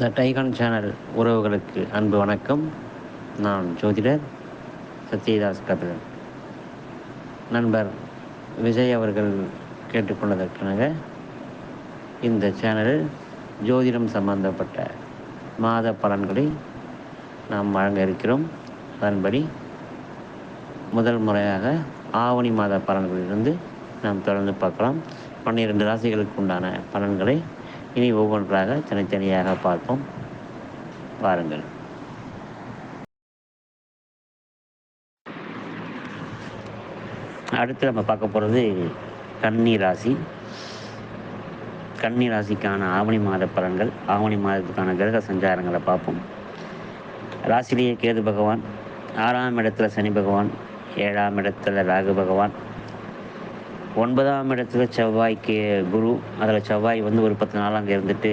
த TiEcon channel உறவுகளுக்கு அன்பு வணக்கம். நான் ஜோதிடர் சத்யதாஸ் கபிலன். நண்பர் விஜய் அவர்கள் கேட்டுக்கொண்டதற்காக இந்த சேனலில் ஜோதிடம் சம்பந்தப்பட்ட மாத பலன்களை நாம் வழங்க இருக்கிறோம். அதன்படி முதல் முறையாக ஆவணி மாத பலன்களிலிருந்து நாம் தொடர்ந்து பார்க்கலாம். பன்னிரெண்டு ராசிகளுக்கு உண்டான பலன்களை இனி ஒவ்வொன்றாக தனித்தனியாக பார்ப்போம். பாருங்கள் அடுத்து நம்ம பார்க்க போகிறது கன்னி ராசி. கன்னி ராசிக்கான ஆவணி மாத பலன்கள் ஆவணி மாதத்துக்கான கிரக சஞ்சாரங்களை பார்ப்போம். ராசிலேயே கேது பகவான் ஆறாம் இடத்துல சனி பகவான் ஏழாம் இடத்துல ராகு பகவான் ஒன்பதாம் இடத்துல செவ்வாய்க்கு குரு. அதில் செவ்வாய் வந்து ஒரு பத்து நாள் அங்கே இருந்துட்டு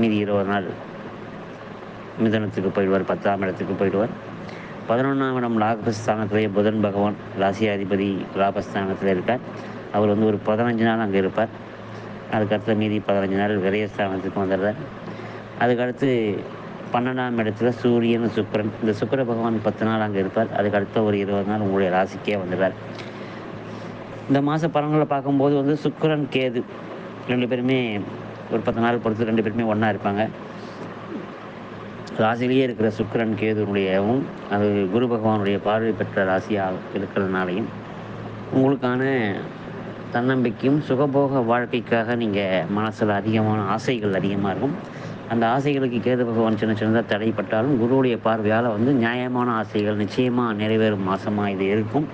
மீதி இருபது நாள் மிதனத்துக்கு போயிடுவார் பத்தாம் இடத்துக்கு போயிடுவார். பதினொன்றாம் இடம் லாபஸ்தானத்திலேயே புதன் பகவான் ராசியாதிபதி லாபஸ்தானத்தில் இருக்கார். அவர் வந்து ஒரு பதினஞ்சு நாள் அங்கே இருப்பார். அதுக்கடுத்து மீதி பதினஞ்சு நாள் விரயஸ்தானத்துக்கு வந்துடுறார். அதுக்கடுத்து பன்னெண்டாம் இடத்துல சூரியன் சுக்கரன். இந்த சுக்கர பகவான் பத்து நாள் அங்கே இருப்பார். அதுக்கடுத்த ஒரு இருபது நாள் உங்களுடைய ராசிக்கே வந்துடுறார். இந்த மாத பலன்களை பார்க்கும்போது வந்து சுக்கரன் கேது. ரெண்டு பேருமே ஒரு பத்து நாள் பொறுத்து ரெண்டு பேருமே ஒன்றா இருப்பாங்க. ராசிலேயே இருக்கிற சுக்கரன் கேதுனுடையவும் அது குரு பகவானுடைய பார்வை பெற்ற ராசியாக இருக்கிறதுனாலையும் உங்களுக்கான தன்னம்பிக்கையும் சுகபோக வாழ்க்கைக்காக நீங்கள் மனசில் அதிகமான ஆசைகள் அதிகமாக இருக்கும். அந்த ஆசைகளுக்கு கேது பகவான் சின்ன சின்னதாக தடைப்பட்டாலும் குருவுடைய பார்வையால் வந்து நியாயமான ஆசைகள் நிச்சயமாக நிறைவேறும் மாதமாக இது இருக்கும்.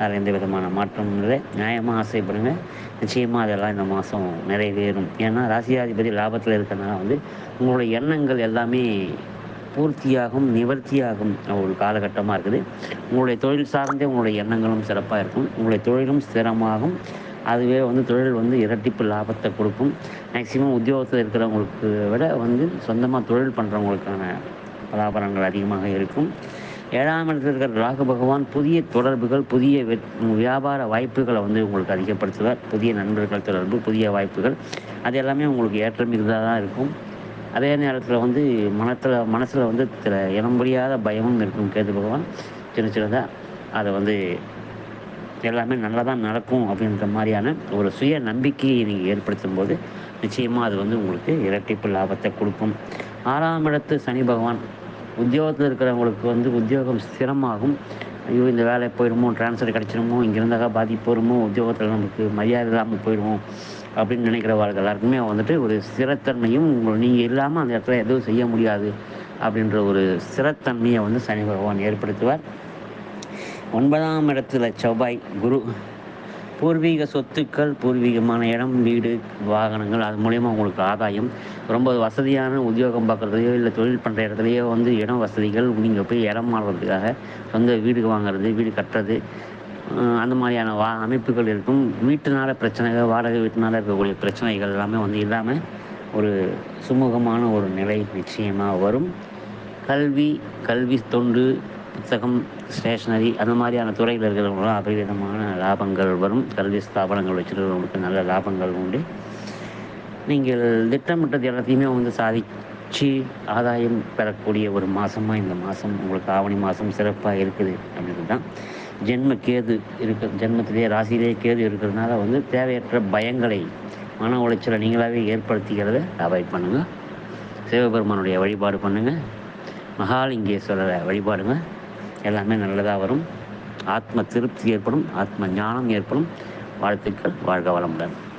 அதில் எந்த விதமான மாற்றமும் இல்லை நியாயமாக ஆசைப்படுங்க. நிச்சயமாக அதெல்லாம் இந்த மாதம் நிறைவேறும். ஏன்னா ராசியாதிபதி லாபத்தில் இருக்கிறனால வந்து உங்களுடைய எண்ணங்கள் எல்லாமே பூர்த்தியாகும் நிவர்த்தியாகும். ஒரு காலகட்டமாக இருக்குது. உங்களுடைய தொழில் சார்ந்தே உங்களுடைய எண்ணங்களும் சிறப்பாக இருக்கும். உங்களுடைய தொழிலும் ஸ்திரமாகும். அதுவே வந்து தொழில் வந்து இரட்டிப்பு லாபத்தை கொடுக்கும். மேக்சிமம் உத்தியோகத்தில் இருக்கிறவங்களுக்கு விட வந்து சொந்தமாக தொழில் பண்ணுறவங்களுக்கான பலாபலங்கள் அதிகமாக இருக்கும். ஏழாம் இடத்தில் இருக்கிற ராகு பகவான் புதிய தொடர்புகள் புதிய வியாபார வாய்ப்புகளை வந்து உங்களுக்கு அதிகப்படுத்துவார். புதிய நண்பர்கள் தொடர்பு புதிய வாய்ப்புகள். அது எல்லாமே உங்களுக்கு ஏற்றம் இருந்தால் தான் இருக்கும். அதே நேரத்தில் வந்து மனத்தில் மனசில் வந்து சில இனம் முடியாத பயமும் இருக்கும் கேது பகவான். சின்ன சின்னதாக அதை வந்து எல்லாமே நல்லதாக நடக்கும் அப்படின்ற மாதிரியான ஒரு சுய நம்பிக்கையை நீங்கள் ஏற்படுத்தும் போது நிச்சயமாக அது வந்து உங்களுக்கு இரட்டிப்பு லாபத்தை கொடுக்கும். ஆறாம் இடத்து சனி பகவான். உத்தியோகத்தில் இருக்கிறவங்களுக்கு வந்து உத்தியோகம் ஸ்திரமாகும். ஐயோ இந்த வேலை போயிடுமோ ட்ரான்ஸ்ஃபர் கிடச்சிருமோ இங்கே இருந்தாக்கா பாதிப்பு வருமோ உத்தியோகத்தில் நமக்கு மரியாதை இல்லாமல் போயிடுவோம் அப்படின்னு நினைக்கிறவர்கள் எல்லாருக்குமே வந்துட்டு ஒரு ஸ்திரத்தன்மையும் நீங்கள் இல்லாமல் அந்த இடத்துல எதுவும் செய்ய முடியாது அப்படின்ற ஒரு ஸ்திரத்தன்மையை வந்து சனி பகவான் ஏற்படுத்துவார். ஒன்பதாம் இடத்துல செவ்வாய் குரு பூர்வீக சொத்துக்கள் பூர்வீகமான இடம் வீடு வாகனங்கள் அது மூலயமா உங்களுக்கு ஆதாயம். ரொம்ப வசதியான உத்தியோகம் பார்க்குறதையோ இல்லை தொழில் பண்ணுற இடத்துலையோ வந்து இடம் வசதிகள் நீங்கள் போய் இடம் மாறுறதுக்காக சொந்த வீடு வாங்குறது வீடு கட்டுறது அந்த மாதிரியான வா அமைப்புகள் இருக்கும். வீட்டுனால பிரச்சனைகள் வாடகை வீட்டுனால இருக்கக்கூடிய பிரச்சனைகள் எல்லாமே வந்து இல்லாமல் ஒரு சுமூகமான ஒரு நிலை நிச்சயமாக வரும். கல்வி கல்வி தொண்டு புத்தகம் ஸ்டேஷ்னரி அந்த மாதிரியான துறையில் இருக்கிறவங்களும் அபரிவிதமான லாபங்கள் வரும். கல்வி ஸ்தாபனங்கள் வச்சுருக்கிறவங்களுக்கு நல்ல லாபங்கள் உண்டு. நீங்கள் திட்டமிட்டது எல்லாத்தையுமே வந்து சாதிச்சு ஆதாயம் பெறக்கூடிய ஒரு மாதமாக இந்த மாதம் உங்களுக்கு ஆவணி மாதம் சிறப்பாக இருக்குது அப்படின்றது தான் ஜென்ம கேது இருக்க ஜென்மத்திலேயே ராசியிலே கேது இருக்கிறதுனால வந்து தேவையற்ற பயங்களை மன உளைச்சலை நீங்களாகவே ஏற்படுத்திக்கிறத அவாய்ட் பண்ணுங்கள் சிவபெருமானுடைய வழிபாடு பண்ணுங்கள் மகாலிங்கேஸ்வரரை வழிபாடுங்க. எல்லாமே நல்லதாக வரும். ஆத்ம திருப்தி ஏற்படும். ஆத்ம ஞானம் ஏற்படும். வாழ்த்துக்கள். வாழ்க வளமுடன்.